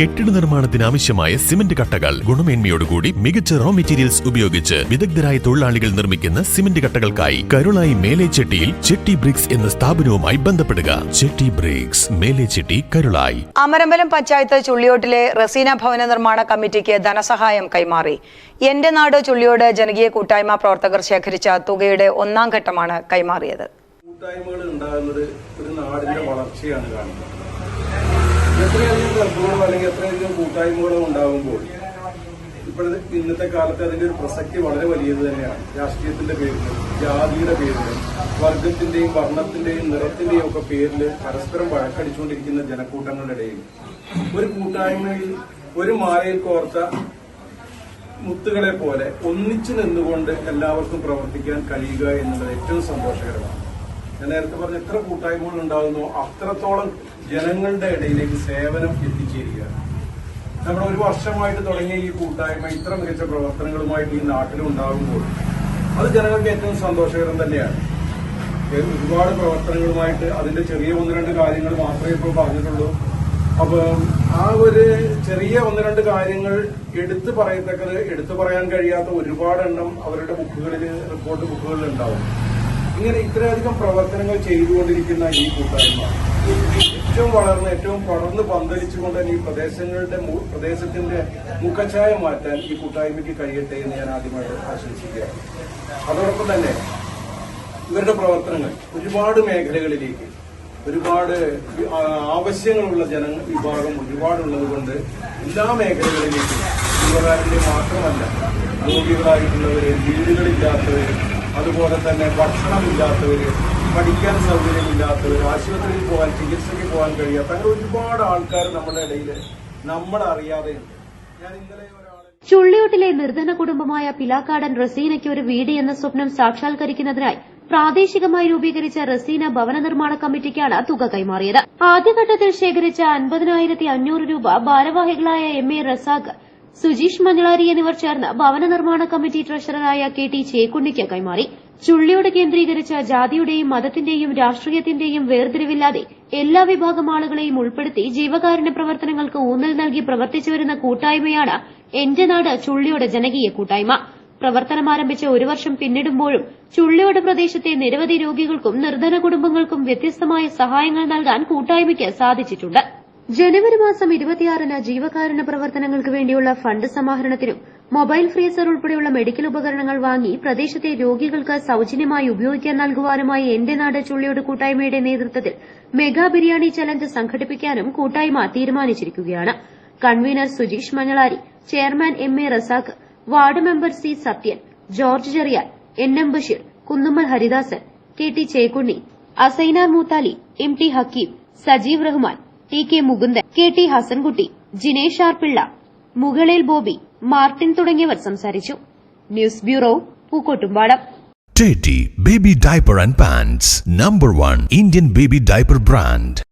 കെട്ടിട നിർമ്മാണത്തിന് ആവശ്യമായ സിമന്റ് കട്ടകൾ. ഗുണമേന്മയോടുകൂടി മികച്ച റോ മെറ്റീരിയൽസ് ഉപയോഗിച്ച് വിദഗ്ധരായ തൊഴിലാളികൾ നിർമ്മിക്കുന്ന സിമന്റ് കട്ടകൾക്കായി കരുളായി മേലേച്ചെട്ടിയിൽ ചെട്ടി ബ്രിക്സ് എന്ന സ്ഥാപനവുമായി ബന്ധപ്പെടുക. ചെട്ടി ബ്രിക്സ് മേലേച്ചെട്ടി കരുളായി. അമരമ്പലം പഞ്ചായത്ത് ചുള്ളിയോട്ടിലെ റസീന ഭവന നിർമ്മാണ കമ്മിറ്റിക്ക് ധനസഹായം കൈമാറി. എന്റെ നാട് ചുള്ളിയോട് ജനകീയ കൂട്ടായ്മ പ്രവർത്തകർ ശേഖരിച്ച തുകയുടെ ഒന്നാം ഘട്ടമാണ് കൈമാറിയത്. കൂട്ടായ്മകൾ ഉണ്ടാകുന്നത് ഒരു നാടിന്റെ വളർച്ചയാണ് കാണുന്നത്. എത്രയധികം ക്ലബുകളോ അല്ലെങ്കിൽ എത്രയധികം കൂട്ടായ്മകളോ ഉണ്ടാകുമ്പോൾ ഇപ്പോഴത്തെ ഇന്നത്തെ കാലത്ത് അതിന്റെ ഒരു പ്രസക്തി വളരെ വലിയത് തന്നെയാണ്. രാഷ്ട്രീയത്തിന്റെ പേരിൽ ജാതിയുടെ പേരിൽ വർഗത്തിന്റെയും വർണത്തിന്റെയും നിറത്തിന്റെയും ഒക്കെ പേരിൽ പരസ്പരം വഴക്കടിച്ചുകൊണ്ടിരിക്കുന്ന ജനക്കൂട്ടങ്ങളുടെ ഇടയിൽ ഒരു കൂട്ടായ്മയിൽ ഒരു മാലയിൽ കോർത്ത മുത്തുകളെ പോലെ ഒന്നിച്ചു നിന്നുകൊണ്ട് എല്ലാവർക്കും പ്രവർത്തിക്കാൻ കഴിയുക എന്നുള്ളത് ഏറ്റവും സന്തോഷകരമാണ്. ഞാൻ നേരത്തെ പറഞ്ഞ എത്ര കൂട്ടായ്മകൾ ഉണ്ടാകുന്നു അത്രത്തോളം ജനങ്ങളുടെ ഇടയിലേക്ക് സേവനം എത്തിച്ചേരുകയാണ് നമ്മൾ ഒരു വർഷമായിട്ട് തുടങ്ങിയ ഈ കൂട്ടായ്മ ഇത്ര മികച്ച പ്രവർത്തനങ്ങളുമായിട്ട് ഈ നാട്ടിലും ഉണ്ടാകുമ്പോൾ അത് ജനങ്ങൾക്ക് ഏറ്റവും സന്തോഷകരം തന്നെയാണ്. ഒരുപാട് പ്രവർത്തനങ്ങളുമായിട്ട് അതിന്റെ ചെറിയ ഒന്ന് രണ്ട് കാര്യങ്ങൾ മാത്രമേ ഇപ്പോൾ പറഞ്ഞിട്ടുള്ളൂ. അപ്പൊ ആ ഒരു ചെറിയ ഒന്ന് രണ്ട് കാര്യങ്ങൾ എടുത്തു പറയത്തക്കത് എടുത്തു പറയാൻ കഴിയാത്ത ഒരുപാട് എണ്ണം അവരുടെ ബുക്കുകളിൽ റിപ്പോർട്ട് ബുക്കുകളിൽ ഉണ്ടാവും ഇങ്ങനെ ഇത്രയധികം പ്രവർത്തനങ്ങൾ ചെയ്തുകൊണ്ടിരിക്കുന്ന ഈ കൂട്ടായ്മ ഏറ്റവും വളർന്ന് ഏറ്റവും പടർന്ന് പന്തലിച്ചുകൊണ്ട് തന്നെ ഈ പ്രദേശങ്ങളുടെ പ്രദേശത്തിന്റെ മുഖഛായ മാറ്റാൻ ഈ കൂട്ടായ്മയ്ക്ക് കഴിയട്ടെ എന്ന് ഞാൻ ആദ്യമായിട്ട് ആശംസിക്കുകയാണ്. അതോടൊപ്പം തന്നെ ഇവരുടെ പ്രവർത്തനങ്ങൾ ഒരുപാട് മേഖലകളിലേക്ക് ഒരുപാട് ആവശ്യങ്ങളുള്ള ജന വിഭാഗം ഒരുപാടുള്ളത് കൊണ്ട് എല്ലാ മേഖലകളിലേക്കും യുവകാരന്റെ മാത്രമല്ല രോഗികളായിട്ടുള്ളവര് വീടുകളില്ലാത്തവര് അതുപോലെ തന്നെ ഭക്ഷണമില്ലാത്തവർ പഠിക്കാൻ സൗകര്യമില്ലാത്തവർ ആശുപത്രിയിൽ പോകാൻ ചികിത്സയ്ക്ക് പോകാൻ കഴിയാത്ത അങ്ങനെ ഒരുപാട് ആൾക്കാർ നമ്മുടെ ഇടയിൽ നമ്മൾ അറിയാതെയുണ്ട് ഞാൻ ഇന്നലെ ചുള്ളിയോട്ടിലെ നിർധന കുടുംബമായ പിലാക്കാടൻ റസീനയ്ക്ക് ഒരു വീട് എന്ന സ്വപ്നം സാക്ഷാത്കരിക്കുന്നതിനായി പ്രാദേശികമായി രൂപീകരിച്ച റസീന ഭവന നിർമ്മാണ കമ്മിറ്റിക്കാണ് തുക കൈമാറിയത്. ആദ്യഘട്ടത്തിൽ ശേഖരിച്ച അൻപതിനായിരത്തി അഞ്ഞൂറ് രൂപ ഭാരവാഹികളായ എം എ റസാഖ് സുജീഷ് മഞ്ഞളാരി എന്നിവർ ചേർന്ന് ഭവന നിർമ്മാണ കമ്മിറ്റി ട്രഷററായ കെ ടി ചേക്കുണ്ണിക്ക് കൈമാറി. ചുള്ളിയോട് കേന്ദ്രീകരിച്ച് ജാതിയുടെയും മതത്തിന്റെയും രാഷ്ട്രീയത്തിന്റെയും വേർതിരിവില്ലാതെ എല്ലാ വിഭാഗം ആളുകളെയും ഉൾപ്പെടുത്തി ജീവകാരുണ്യ പ്രവർത്തനങ്ങൾക്ക് ഊന്നൽ നൽകി പ്രവർത്തിച്ചുവരുന്ന കൂട്ടായ്മയാണ് എന്റെ നാട് ചുള്ളിയോട് ജനകീയ കൂട്ടായ്മ. പ്രവർത്തനം ആരംഭിച്ച് ഒരു വർഷം പിന്നിടുമ്പോഴും ചുള്ളിയോട് പ്രദേശത്തെ നിരവധി രോഗികൾക്കും നിർധന കുടുംബങ്ങൾക്കും വ്യത്യസ്തമായ സഹായങ്ങൾ നൽകാൻ കൂട്ടായ്മയ്ക്ക് സാധിച്ചിട്ടുണ്ട്. ജനുവരി മാസം ഇരുപത്തിയാറിന് ജീവകാരുണ്യ പ്രവർത്തനങ്ങൾക്ക് വേണ്ടിയുള്ള ഫണ്ട് സമാഹരണത്തിനും മൊബൈൽ ഫ്രീസർ ഉൾപ്പെടെയുള്ള മെഡിക്കൽ ഉപകരണങ്ങൾ വാങ്ങി പ്രദേശത്തെ രോഗികൾക്ക് സൌജന്യമായി ഉപയോഗിക്കാൻ നൽകുവാനുമായി എന്റെ നാട് ചുള്ളിയോട് കൂട്ടായ്മയുടെ നേതൃത്വത്തിൽ മെഗാ ബിരിയാണി ചലഞ്ച് സംഘടിപ്പിക്കാനും കൂട്ടായ്മ തീരുമാനിച്ചിരിക്കുകയാണ്. Convener Sujeesh Manjalari chairman M A Razak ward member C Sathyan George Cherian N M Basheer Kunnummal Haridasan K T Chekkunni Asainar Moothali M T Hakeem Sajeev Rahman T K Mukundan K T Hasankutty Jinesh R Pillai Mukalel Bobby Martin തുടങ്ങിയവർ സംസാരിച്ചു. News bureau Pookkottumpadam. Teddy Baby Diaper and Pants number 1 Indian Baby Diaper Brand